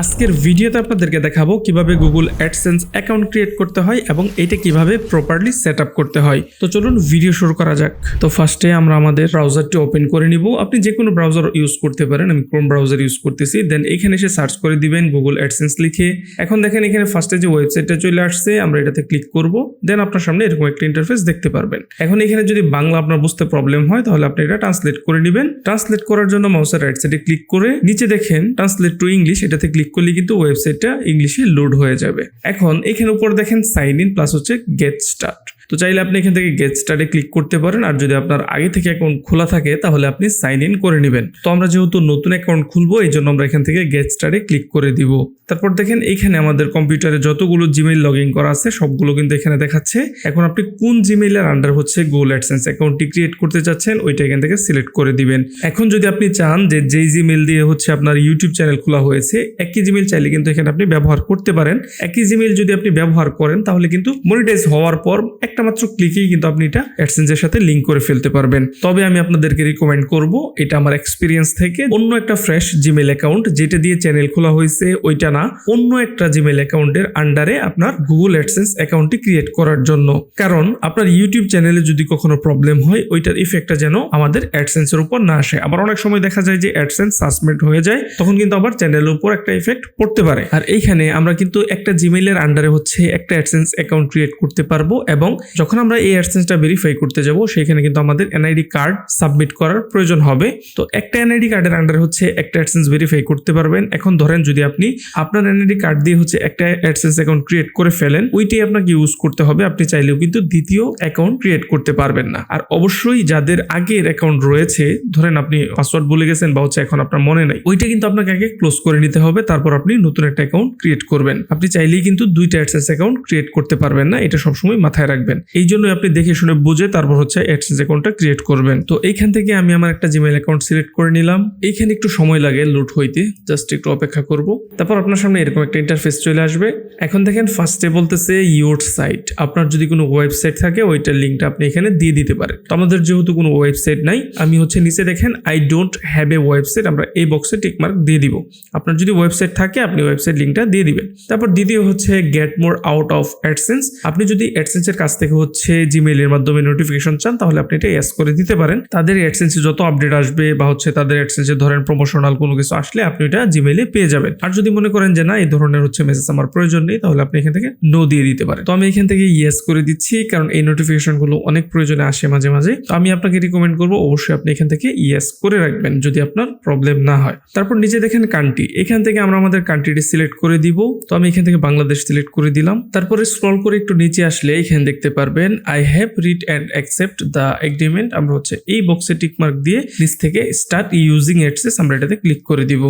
আজকের ভিডিওতে আপনাদেরকে দেখাবো কীভাবে গুগল অ্যাডসেন্স অ্যাকাউন্ট ক্রিয়েট করতে হয় এবং এটা কীভাবে প্রপারলি সেট করতে হয়। তো চলুন ভিডিও শুরু করা যাক। তো ফার্স্টে আমরা আমাদের ব্রাউজারটি ওপেন করে নিব। আপনি যে কোনো ব্রাউজার ইউজ করতে পারেন, আমি ক্রোম ব্রাউজার ইউজ করতেছি। দেন এখানে এসে সার্চ করে দিবেন গুগল অ্যাডসেন্স লিখে। এখন দেখেন এখানে ফার্স্টে যে ওয়েবসাইটটা চলে আসছে, আমরা এটাতে ক্লিক করব। দেন আপনার সামনে এরকম একটা ইন্টারফেস দেখতে পারবেন। এখন এখানে যদি বাংলা আপনার বুঝতে প্রবলেম হয়, তাহলে আপনি এটা ট্রান্সলেট করে নেবেন। ট্রান্সলেট করার জন্য মাউসের রাইট সাইডে ক্লিক করে নিচে দেখেন ট্রান্সলেট টু ইংলিশ এটাতে ক্লিক করলে কিন্তু ওয়েবসাইটটা ইংলিশে লোড হয়ে যাবে। এখন এখানে উপর দেখেন সাইন ইন প্লাস হচ্ছে গেট স্টার্ট তো চাইলে আপনি এখান থেকে গেট স্টার্টে ক্লিক করতে পারেন, আর যদি আপনার আগে থেকে অ্যাকাউন্ট খোলা থাকে, তাহলে আপনি সাইন ইন করে নেবেন। তো আমরা যেহেতু নতুন অ্যাকাউন্ট খুলবো, এই জন্য আমরা এখান থেকে গেট স্টার্টে ক্লিক করে দিব। তারপর দেখেন, এখানে আমাদের কম্পিউটারে যতগুলো জিমেইল লগ ইন করা আছে, সবগুলো কিন্তু এখানে দেখাচ্ছে। এখন আপনি কোন জিমেইলের আন্ডার হচ্ছে গুগল অ্যাডসেন্স অ্যাকাউন্টটি ক্রিয়েট করতে চাচ্ছেন, ওইটা এখান থেকে সিলেক্ট করে দিবেন। এখন যদি আপনি চান যে যেই জিমেইল দিয়ে হচ্ছে আপনার ইউটিউব চ্যানেল খোলা হয়েছে, একই জিমেইল চাইলে কিন্তু এখানে আপনি ব্যবহার করতে পারেন। একই জিমেইল যদি আপনি ব্যবহার করেন, তাহলে কিন্তু মনিটাইজ হওয়ার পর একটা মাত্র ক্লিকেই কিন্তু আপনি এটা অ্যাডসেন্সের সাথে লিঙ্ক করে ফেলতে পারবেন। তবে আমি আপনাদেরকে রিকমেন্ড করব, এটা আমার এক্সপিরিয়েন্স থেকে অন্য একটা ফ্রেশ জিমেল অ্যাকাউন্ট যেটা দিয়ে চ্যানেল খোলা হয়েছে, ওইটা না, অন্য একটা জিমেল অ্যাকাউন্টের আন্ডারে আপনার গুগল অ্যাডসেন্স অ্যাকাউন্টটি ক্রিয়েট করার জন্য। কারণ আপনার ইউটিউব চ্যানেলে যদি কখনো প্রবলেম হয়, ওইটার ইফেক্টটা যেন আমাদের অ্যাডসেন্সের উপর না আসে। আবার অনেক সময় দেখা যায় যে অ্যাডসেন্স সাসপেন্ড হয়ে যায়, তখন কিন্তু আবার চ্যানেলের উপর একটা ইফেক্ট পড়তে পারে। আর এইখানে আমরা কিন্তু একটা জিমেইলের আন্ডারে হচ্ছে একটা অ্যাডসেন্স অ্যাকাউন্ট ক্রিয়েট করতে পারব এবং যখন আমরা এই অ্যাডসেন্সটা ভেরিফাই করতে যাব, সেখানে কিন্তু আমাদের এনআইডি কার্ড সাবমিট করার প্রয়োজন হবে। তো একটা এনআইডি কার্ডের আন্ডারে হচ্ছে একটা অ্যাডসেন্স ভেরিফাই করতে পারবেন। এখন ধরেন যদি আপনি আপনার এনআইডি কার্ড দিয়ে হচ্ছে একটা অ্যাডসেন্স অ্যাকাউন্ট ক্রিয়েট করে ফেলেন, ওইটাই আপনাকে ইউজ করতে হবে। আপনি চাইলেও কিন্তু দ্বিতীয় অ্যাকাউন্ট ক্রিয়েট করতে পারবেন না। আর অবশ্যই যাদের আগের অ্যাকাউন্ট রয়েছে, ধরেন আপনি পাসওয়ার্ড ভুলে গেছেন বা হচ্ছে এখন আপনার মনে নাই, ওইটা কিন্তু আপনাকে আগে ক্লোজ করে নিতে হবে। তারপর আপনি নতুন একটা অ্যাকাউন্ট ক্রিয়েট করবেন। আপনি চাইলেই কিন্তু দুইটা অ্যাডসেন্স অ্যাকাউন্ট ক্রিয়েট করতে পারবেন না। এটা সবসময় মাথায় রাখবেন। এই জন্য আপনি দেখে শুনে বুঝে তারপর হচ্ছে অ্যাডসেন্স অ্যাকাউন্টটা ক্রিয়েট করবেন। তো এইখান থেকে আমি আমার একটা জিমেল অ্যাকাউন্ট সিলেক্ট করে নিলাম। এইখানে একটু সময় লাগে লোড হইতে জাস্ট একটু অপেক্ষা করব। তারপর আপনার সামনে এরকম একটা ইন্টারফেস চলে আসবে। এখন দেখেন ফার্স্টে বলতেছে ইউর সাইট আপনার যদি কোনো ওয়েবসাইট থাকে, ওইটার লিঙ্কটা আপনি এখানে দিয়ে দিতে পারেন। তো আমাদের যেহেতু কোনো ওয়েবসাইট নাই, আমি হচ্ছে নিচে দেখেন I don't have a website আমরা এই বক্সে টিকমার্ক দিয়ে দিব। আপনার যদি ওয়েবসাইট থাকে, আপনি ওয়েবসাইট লিঙ্কটা দিয়ে দিবেন। তারপর দ্বিতীয় হচ্ছে get more out of AdSense আপনি যদি অ্যাডসেন্সের কাছ থেকে হচ্ছে জিমেইলের মাধ্যমে নোটিফিকেশন চান, তাহলে আপনি এটা এস করে দিতে পারেন। তাদের অ্যাডসেন্সে যত আপডেট আসবে বা হচ্ছে তাদের অ্যাডসেন্সে ধরেন প্রমোশনাল কোনো কিছু আসলে আপনি এটা জিমেইলে পেয়ে যাবেন। আর যদি মনে করেন যে না, এই ধরনের হচ্ছে মেসেজ আমার প্রয়োজন নেই, তাহলে আপনি এখান থেকে নো দিয়ে দিতে পারেন। তো আমি এখান থেকে ইয়েস করে দিচ্ছি, কারণ এই নোটিফিকেশনগুলো অনেক প্রয়োজনে আসে মাঝে মাঝে। তো আমি আপনাকে রিকমেন্ড করব, অবশ্যই আপনি এখান থেকে ইয়েস করে রাখবেন, যদি আপনার প্রবলেম না হয়। তারপর নিচে দেখেন কান্ট্রি এখান থেকে আমরা আমাদের কান্ট্রিটি সিলেক্ট করে দিব। তো আমি এখান থেকে বাংলাদেশ সিলেক্ট করে দিলাম। তারপরে স্ক্রল করে একটু নিচে আসলে, এখানে দেখতে পারবেন। I have read and accept the agreement আমরা হচ্ছে এই বক্সে টিকমার্ক দিয়ে নিচ থেকে স্টার্ট ইউজিং অ্যাডসেস আমরা এটাতে ক্লিক করে দিব।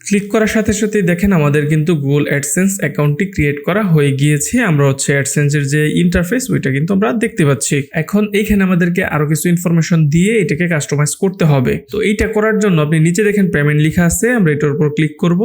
ক্লিক করার সাথে সাথে দেখেন আমাদের কিন্তু গুগল অ্যাডসেন্স অ্যাকাউন্টটি ক্রিয়েট করা হয়ে গিয়েছে। আমরা হচ্ছে অ্যাডসেন্সের যে ইন্টারফেস ওইটা কিন্তু আমরা দেখতে পাচ্ছি। এখন এইখানে আমাদেরকে আরও কিছু ইনফরমেশন দিয়ে এটাকে কাস্টমাইজ করতে হবে। তো এইটা করার জন্য আপনি নিচে দেখেন পেমেন্ট লেখা আছে, আমরা এটার উপর ক্লিক করব।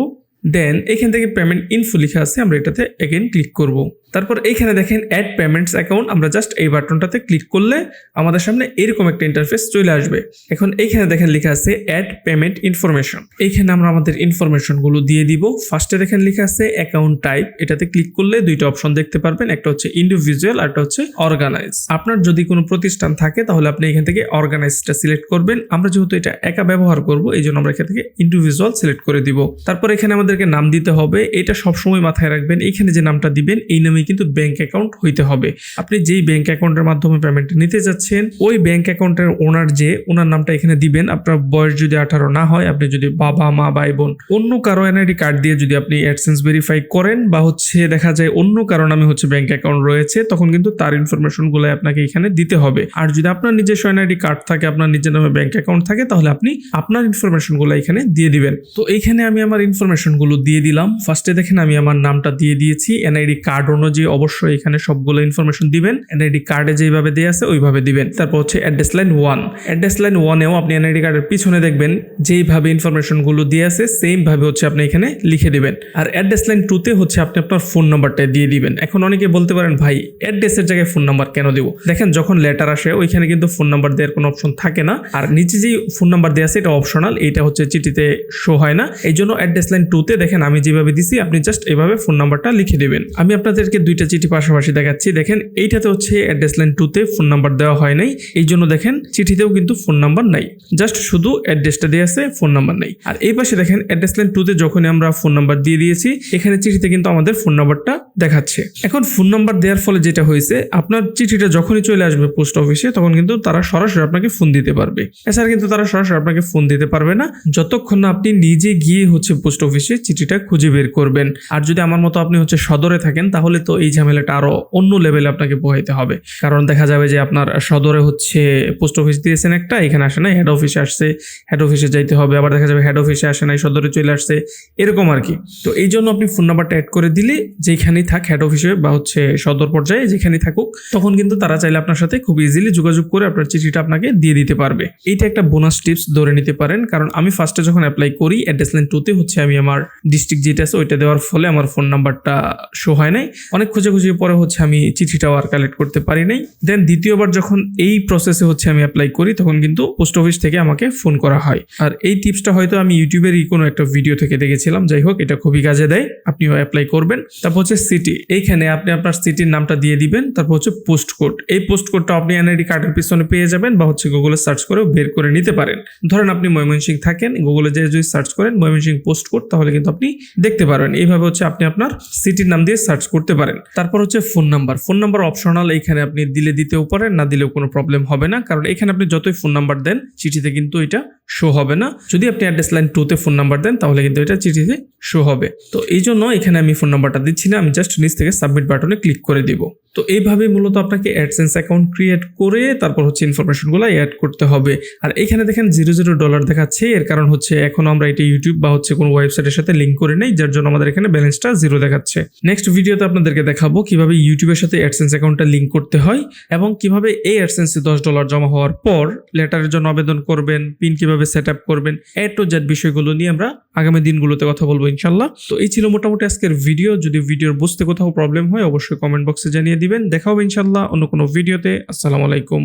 দেন এখান থেকে পেমেন্ট ইনফো লেখা আছে, আমরা এটাতে এগেন ক্লিক করব। তারপর এইখানে দেখেন অ্যাড পেমেন্টস অ্যাকাউন্ট আমরা জাস্ট এই বাটনটাতে ক্লিক করলে আমাদের সামনে এরকম একটা ইন্টারফেস চলে আসবে। এখন এইখানে দেখেন লেখা আছে অ্যাড পেমেন্ট ইনফরমেশন এইখানে আমরা আমাদের ইনফরমেশনগুলো দিয়ে দিব। ফার্স্টে দেখেন লেখা আছে অ্যাকাউন্ট টাইপ এটাতে ক্লিক করলে দুইটা অপশন দেখতে পারবেন, একটা হচ্ছে ইন্ডিভিজুয়াল আর একটা হচ্ছে অর্গানাইজ আপনার যদি কোনো প্রতিষ্ঠান থাকে, তাহলে আপনি এখান থেকে অর্গানাইজটা সিলেক্ট করবেন। আমরা যেহেতু এটা একা ব্যবহার করব এই জন্য আমরা এখান থেকে ইন্ডিভিজুয়াল সিলেক্ট করে দিব। তারপর এখানে আমাদেরকে নাম দিতে হবে। এটা সবসময় মাথায় রাখবেন। এইখানে যে নামটা দিবেন, এই নামে কিন্তু ব্যাংক অ্যাকাউন্ট হইতে হবে। আপনি যেই ব্যাংক অ্যাকাউন্টের মাধ্যমে পেমেন্ট নিতে যাচ্ছেন, ওই ব্যাংক অ্যাকাউন্টের ওনার যে, ওনার নামটা এখানে দিবেন। আপনার বয়স যদি আঠারো না হয়, আপনি যদি বাবা, মা ভাই বোন অন্য কারও এনআইডি কার্ড দিয়ে যদি আপনি অ্যাডসেন্স ভেরিফাই করেন বা হচ্ছে দেখা যায় অন্য কারও নামে হচ্ছে ব্যাংক অ্যাকাউন্ট রয়েছে, তখন কিন্তু তার ইনফরমেশনগুলো আপনাকে এখানে দিতে হবে। আর যদি আপনার নিজস্ব এনআইডি কার্ড থাকে, আপনার নিজের নামে ব্যাংক অ্যাকাউন্ট থাকে, তাহলে আপনি আপনার ইনফরমেশনগুলো এখানে দিয়ে দিবেন। তো এইখানে আমি আমার ইনফরমেশনগুলো দিয়ে দিলাম। ফার্স্টে দেখেন আমি আমার নামটা দিয়ে দিয়েছি। এনআইডি কার্ড অনুযায়ী টেকনোলজি অবশ্যই এখানে সবগুলো ইনফরমেশন দিবেন এনআইডি কার্ডে যেভাবে দেওয়া আছে ওইভাবে দিবেন। তারপর হচ্ছে address line one address line ওয়ানেও আপনি এনআইডি কার্ডের পিছনে দেখবেন, যেইভাবে ইনফরমেশনগুলো দিয়ে আছে সেম ভাবে হচ্ছে আপনি এখানে লিখে দিবেন। আর অ্যাড্রেস লাইন টুতে হচ্ছে আপনি আপনার ফোন নাম্বারটা দিয়ে দিবেন। এখন অনেকে বলতে পারেন, ভাই অ্যাড্রেসের জায়গায় ফোন নাম্বার কেন দিব? দেখেন, যখন লেটার আসে, ওইখানে কিন্তু ফোন নাম্বার দেওয়ার কোনো অপশন থাকে না। আর নিচে যে ফোন নাম্বার দেওয়া আছে, এটা অপশনাল এটা হচ্ছে চিঠিতে শো হয় না। এই জন্য অ্যাড্রেস লাইন টুতে দেখেন, আমি যেভাবে দিছি, আপনি জাস্ট এভাবে ফোন নাম্বারটা লিখে দিবেন। আমি আপনাদেরকে দুইটা চিঠি পাশাপাশি দেখাচ্ছি। দেখেন, এইটাতে হচ্ছে অ্যাড্রেস লাইন টুতে ফোন নাম্বার দেওয়া হয় নাই। এই জন্য দেখেন, চিঠিতেও কিন্তু ফোন নাম্বার নাই। জাস্ট শুধু অ্যাড্রেসটা দিয়ে আছে ফোন নাম্বার নাই। আর এই পাশে দেখেন অ্যাড্রেস লাইন টুতে যখনই আমরা ফোন নাম্বার দিয়ে দিয়েছি, এখানে চিঠিতে কিন্তু আমাদের ফোন নাম্বারটা দেখাচ্ছে। এখন ফোন নাম্বার দেওয়ার ফলে যেটা হয়েছে, আপনার চিঠিটা যখনই চলে আসবে পোস্ট অফিসে তখন কিন্তু তারা সরাসরি আপনাকে ফোন দিতে পারবে। এছাড়া কিন্তু তারা সরাসরি আপনাকে ফোন দিতে পারবে না। যতক্ষণ না আপনি নিজে গিয়ে হচ্ছে পোস্ট অফিসে চিঠিটা খুঁজে বের করবেন। আর যদি আমার মতো আপনি হচ্ছে সদরে থাকেন, তাহলে তো এই ঝামেলাটা আরও অন্য লেভেলে আপনাকে পোহাইতে হবে। কারণ দেখা যাবে যে আপনার সদরে হচ্ছে পোস্ট অফিস দিয়েছেন একটা, এখানে আসে নাই হেড অফিসে আসছে হেড অফিসে যাইতে হবে, আবার দেখা যাবে হেড অফিসে আসে নাই, সদরে চলে আসছে, এরকম আর কি। তো এই জন্য আপনি ফোন নাম্বারটা অ্যাড করে দিলে যেখানেই থাক হেড অফিসে বা হচ্ছে সদর পর্যায়ে যেখানেই থাকুক, তখন কিন্তু তারা চাইলে আপনার সাথে খুব ইজিলি যোগাযোগ করে আপনার চিঠিটা আপনাকে দিয়ে দিতে পারবে। এইটা একটা বোনাস টিপস ধরে নিতে পারেন, কারণ আমি ফার্স্টে যখন অ্যাপ্লাই করি অ্যাড্রেস লাইন টুতে হচ্ছে আমি আমার ডিস্ট্রিক্ট যেটা আছে, ওইটা দেওয়ার ফলে আমার ফোন নাম্বারটা শো হয় নাই। অনেক খোঁজাখুঁজি পরে হচ্ছে আমি চিঠিটাও আর কালেক্ট করতে পারি নাই। দেন দ্বিতীয়বার যখন এই প্রসেসে হচ্ছে আমি অ্যাপ্লাই করি, তখন কিন্তু পোস্ট অফিস থেকে আমাকে ফোন করা হয়। আর এই টিপসটা হয়তো আমি ইউটিউবেরই কোনো একটা ভিডিও থেকে দেখেছিলাম। যাই হোক এটা খুবই কাজে দেয়। আপনিও অ্যাপ্লাই করবেন। তারপর হচ্ছে সিটি এইখানে আপনি আপনার সিটির নামটা দিয়ে দিবেন। তারপর হচ্ছে পোস্ট কোড এই পোস্ট কোডটা আপনি এনআইডি কার্ডের পিছনে পেয়ে যাবেন বা হচ্ছে গুগলে সার্চ করেও বের করে নিতে পারেন। ধরেন আপনি ময়মনসিং থাকেন গুগলে যে যদি সার্চ করেন ময়মনসিং পোস্ট কোড তাহলে কিন্তু আপনি দেখতে পারবেন। এইভাবে হচ্ছে আপনি আপনার সিটির নাম দিয়ে সার্চ করতে পারেন তারপর হচ্ছে phone number phone number optional এখানে আপনি দিলে দিতেও পারেন, না দিলেও কোনো প্রবলেম হবে না। কারণ এখানে আপনি যতই ফোন নাম্বার দেন, চিঠিতে কিন্তু এটা শো হবে না। যদি আপনি অ্যাড্রেস লাইন টুতে ফোন নাম্বার দেন, তাহলে কিন্তু এটা চিঠিতে শো হবে। তো এই জন্য এখানে আমি ফোন নাম্বারটা দিচ্ছি না, আমি জাস্ট নিচ থেকে সাবমিট বাটনে ক্লিক করে দিব। তো এইভাবে মূলত আপনাকে অ্যাডসেন্স অ্যাকাউন্ট ক্রিয়েট করে তারপর হচ্ছে ইনফরমেশনগুলো অ্যাড করতে হবে। আর এখানে দেখেন জিরো জিরো ডলার দেখাচ্ছে, এর কারণ হচ্ছে এখন আমরা এটা ইউটিউব বা হচ্ছে কোনো ওয়েবসাইটের সাথে লিঙ্ক করে নেই, যার জন্য আমাদের এখানে ব্যালেন্সটা জিরো দেখাচ্ছে। নেক্সট ভিডিওতে আপনাদেরকে দেখাবো কীভাবে ইউটিউবের সাথে অ্যাডসেন্স অ্যাকাউন্টটা লিঙ্ক করতে হয় এবং কীভাবে এই অ্যাডসেন্সে দশ ডলার জমা হওয়ার পর লেটারের জন্য আবেদন করবেন পিন কীভাবে সেট আপ করবেন এ টু জেড বিষয়গুলো নিয়ে আমরা আগামী দিনগুলোতে কথা বলব ইনশাল্লাহ তো এই ছিল মোটামুটি আজকের ভিডিও যদি ভিডিওর বুঝতে কোথাও প্রবলেম হয়, অবশ্যই কমেন্ট বক্সে জানিয়ে দিবেন। দেখা হবে ইনশাল্লাহ অন্য কোনো ভিডিওতে। আসসালামু আলাইকুম।